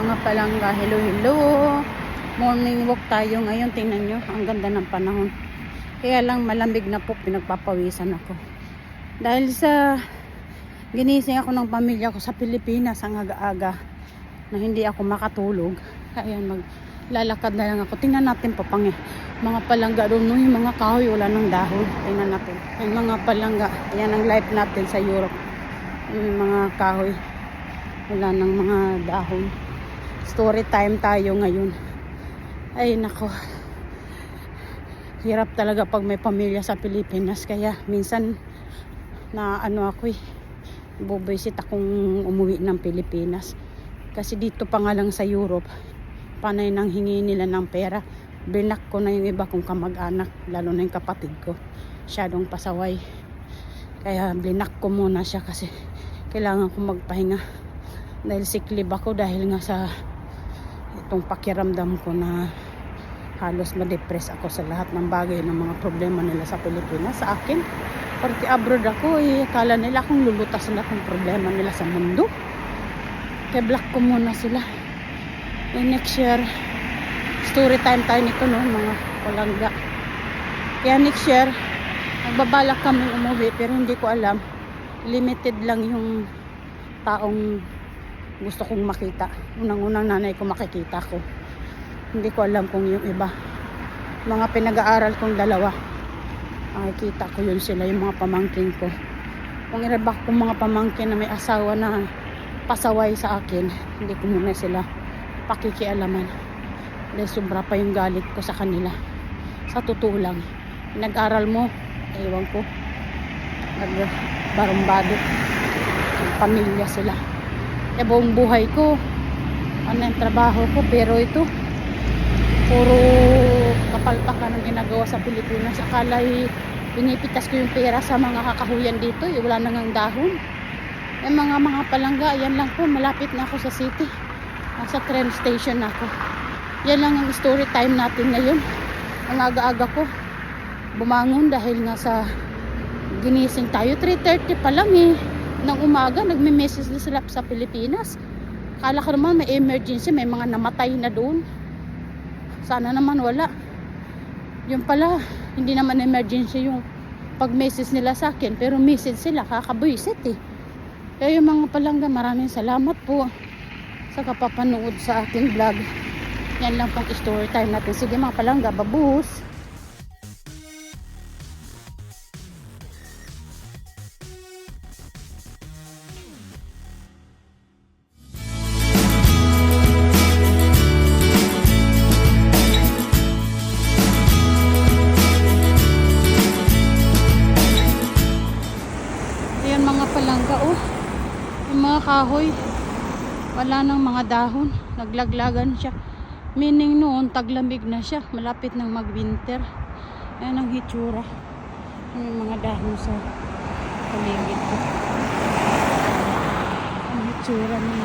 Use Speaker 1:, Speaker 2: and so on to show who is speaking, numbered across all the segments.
Speaker 1: palangga. Hello, hello. Morning walk tayo ngayon. Tingnan nyo, ang ganda ng panahon. Kaya lang malamig na po, pinagpapawisan ako. Dahil sa ginising ako ng pamilya ko sa Pilipinas ang aga-aga na hindi ako makatulog. Kaya maglalakad na lang ako. Tingnan natin pa pang mga palangga doon. No, yung mga kahoy, wala ng dahon. Tingnan natin. Yung mga palangga, yan ang life natin sa Europe. Yung mga kahoy, wala ng mga dahon. Story time tayo ngayon. Ay, nako. Hirap talaga pag may pamilya sa Pilipinas. Kaya minsan na ano ako eh. Bubisit akong umuwi ng Pilipinas. Kasi dito pa nga lang sa Europe, panay nang hingi nila ng pera. Binak ko na yung iba kong kamag-anak, lalo na yung kapatid ko. Siyadong pasaway. Kaya blinak ko muna siya kasi kailangan ko magpahinga. Dahil leave ako dahil nga sa itong pakiramdam ko na halos ma-depress ako sa lahat ng bagay ng mga problema nila sa Pilipinas sa akin. Porque abroad ako, eh, kala nila kung lulutas na kung problema nila sa mundo. Kaya black ko muna sila. Eh, next year, story time tayo nito, no, mga palangga. Kaya next year, nagbabalak kami umuwi, pero hindi ko alam. Limited lang yung taong gusto kong makita. Unang-unang nanay ko makikita ko. Hindi ko alam kung yung iba. Mga pinag-aaral kong dalawa. Makikita ko yun sila, yung mga pamangkin ko. Kung iba kong mga pamangkin na may asawa na pasaway sa akin, hindi ko muna sila pakikialaman. Dahil sobra pa yung galit ko sa kanila. Sa totoo lang. Nag-aral mo, ewan ko. Nag-barumbado. Pamilya sila. Eh buong buhay ko, ano yung trabaho ko, pero ito, puro kapalpakan ang ginagawa sa Pilipinas. Akala eh, pinipitas ko yung pera sa mga kakahuyan dito, eh, wala nang ang dahon. Yung mga mga palangga, yan lang po, malapit na ako sa city. Nasa train station na ako. Yan lang ang story time natin ngayon. Ang aga-aga ko, bumangon dahil nga sa ginising tayo. 3.30 pa lang eh. Nang umaga, nagme-message na sila sa Pilipinas. Kala ko naman may emergency, may mga namatay na doon. Sana naman wala. Yung pala, hindi naman emergency yung pag-message nila sa akin. Pero message sila, kakabuisit eh. Kaya yung mga palangga, maraming salamat po sa kapapanood sa aking vlog. Yan lang pong story time natin. Sige mga palangga, babus! Kahoy. Wala nang mga dahon. Naglaglagan siya. Meaning noon, taglamig na siya. Malapit nang mag-winter. Ayan ang hitsura. Yung mga dahon sa paligid ko. Ang hitsura ng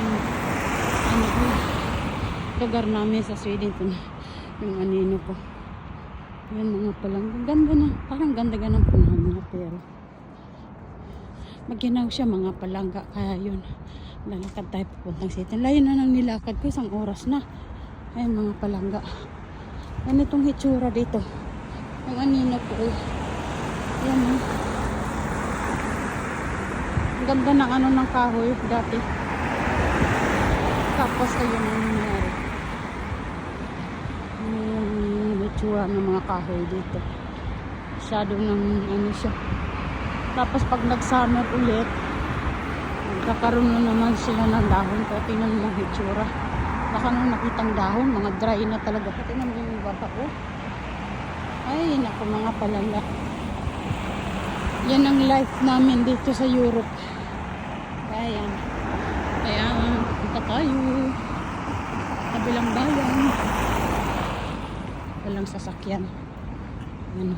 Speaker 1: ano ko. Lugar namin sa Sweden. Ito na yung anino ko. Ayan mga palangga. Ganda na. Parang ganda-ganda ng panahon mga pero maginaw siya mga palangga kaya yun. Lalakad tayo papuntang city. Layo na nang nilakad ko isang oras na. Ayun mga palangga. Yan itong hitsura dito. Yung anino ko eh. yan eh. ang ganda ng ano ng kahoy dati. Tapos ayun ang nangyari? Yung hitsura ng mga kahoy dito. Masyado ng ano siya tapos pag nag-summer ulit, nagkakaroon na naman sila ng dahon. Kaya tingnan mo hitsura. Baka nung nakitang dahon, mga dry na talaga. Tingnan mo yung baba ko. Ay, naku mga palala. Yan ang life namin dito sa Europe. Kaya. Kaya punta tayo. Kabilang bayan. Walang sasakyan. Yan.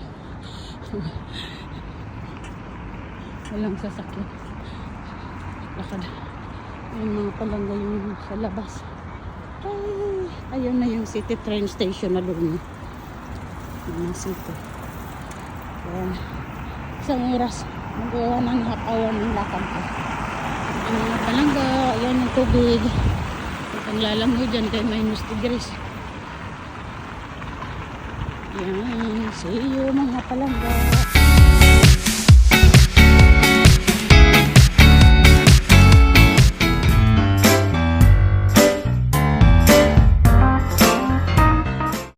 Speaker 1: walang sasakyan. Lakad. Ayun mga palangga yung sa labas. Ay ayun na yung city train station na doon. Yung city. Ayan. Isang oras magawa ng half hour ng lakad ko. Ang mga palangga ayan yung tubig. Ang lalamoy dyan kay minus degrees. Yan. See you mga palangga.